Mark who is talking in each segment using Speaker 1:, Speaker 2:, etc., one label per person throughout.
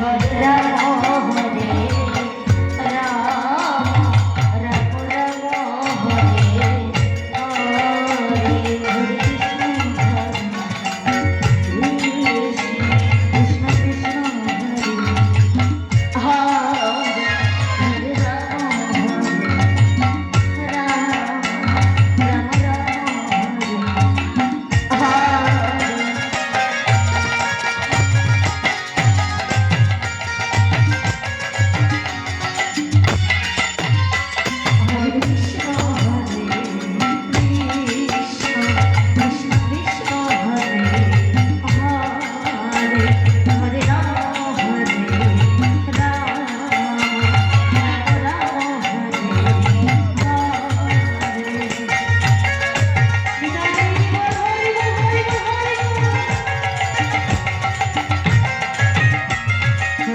Speaker 1: সদা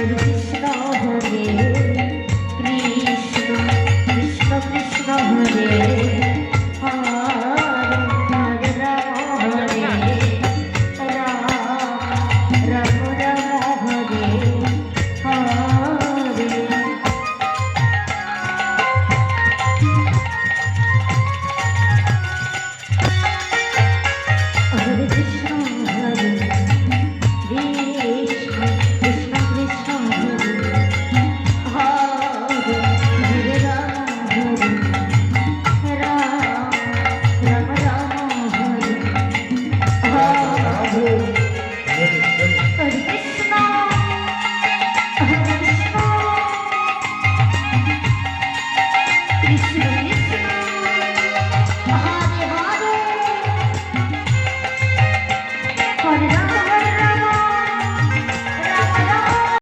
Speaker 1: Lord. Krishna